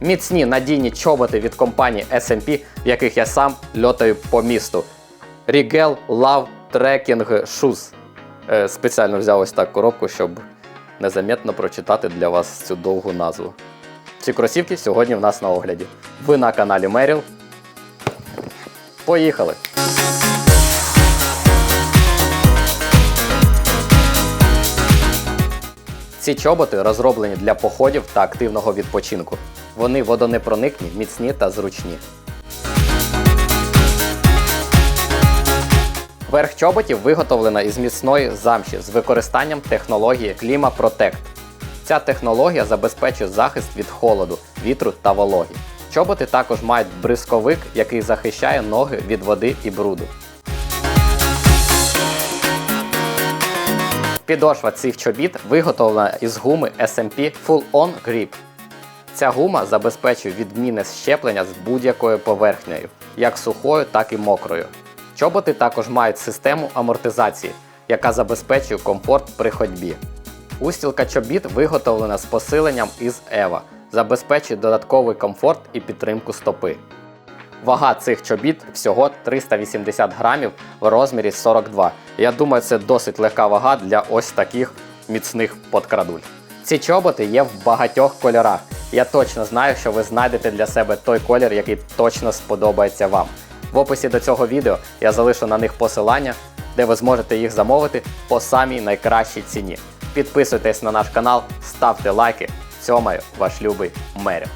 Міцні надійні чоботи від компанії SMP, в яких я сам льотаю по місту. Rigel Love Trekking Shoes. Спеціально взяв ось так коробку, щоб незаметно прочитати для вас цю довгу назву. Ці кросівки сьогодні в нас на огляді. Ви на каналі Меріл. Поїхали! Ці чоботи розроблені для походів та активного відпочинку. Вони водонепроникні, міцні та зручні. Верх чоботів виготовлена із міцної замші з використанням технології Protect. Ця технологія забезпечує захист від холоду, вітру та вологі. Чоботи також мають бризковик, який захищає ноги від води і бруду. Підошва цих чобіт виготовлена із гуми SMP Full On Grip. Ця гума забезпечує відмінне щеплення з будь-якою поверхнею, як сухою, так і мокрою. Чоботи також мають систему амортизації, яка забезпечує комфорт при ходьбі. Устілка чобіт виготовлена з посиленням із EVA, забезпечує додатковий комфорт і підтримку стопи. Вага цих чобіт всього 380 грамів в розмірі 42. Я думаю, це досить легка вага для ось таких міцних подкрадуль. Ці чоботи є в багатьох кольорах. Я точно знаю, що ви знайдете для себе той колір, який точно сподобається вам. В описі до цього відео я залишу на них посилання, де ви зможете їх замовити по самій найкращій ціні. Підписуйтесь на наш канал, ставте лайки. Цьомаю, ваш любий Меріл.